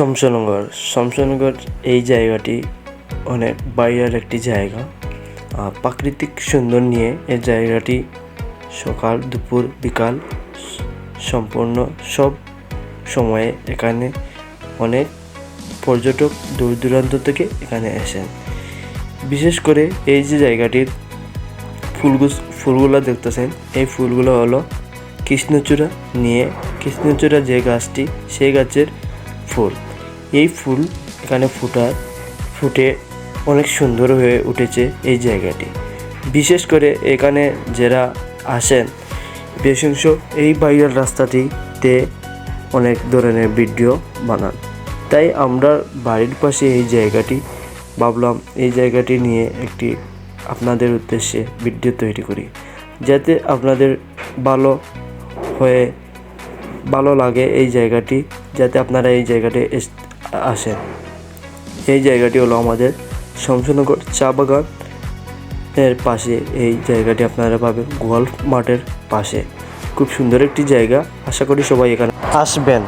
শমশনগর শমশনগর এই জায়গাটি অনেক বাইরের একটি জায়গা। প্রাকৃতিক সুন্দর নিয়ে এই জায়গাটি সকাল, দুপুর, বিকাল সম্পূর্ণ সব সময়ে এখানে অনেক পর্যটক দূর দূরান্ত থেকে এখানে আসেন। বিশেষ করে এই যে জায়গাটির ফুলগুস ফুলগুলো দেখতেছেন, এই ফুলগুলো হলো কৃষ্ণচূড়া। নিয়ে কৃষ্ণচূড়া যে গাছটি, সেই গাছের ফুল। এই ফুল এখানে ফুটার ফুটে অনেক সুন্দর হয়ে উঠেছে এই জায়গাটি। বিশেষ করে এখানে যারা আসেন বেশংশ এই বাইরের রাস্তাটিতে অনেক ধরনের ভিডিও বানান। তাই আমরা বাড়ির পাশে এই জায়গাটি ভাবলাম, এই জায়গাটি নিয়ে একটি আপনাদের উদ্দেশ্যে ভিডিও তৈরি করি, যাতে আপনাদের ভালো হয়ে, ভালো লাগে এই জায়গাটি যাতে আপনারা এই জায়গাটি আসেন। এই জায়গাটি হলো আমাদের শমশনগর চা বাগান। এর পাশে এই জায়গাটি আপনারা পাবেন গোয়াল মাঠের পাশে। খুব সুন্দর একটি জায়গা। আশা করি সবাই এখানে আসবেন।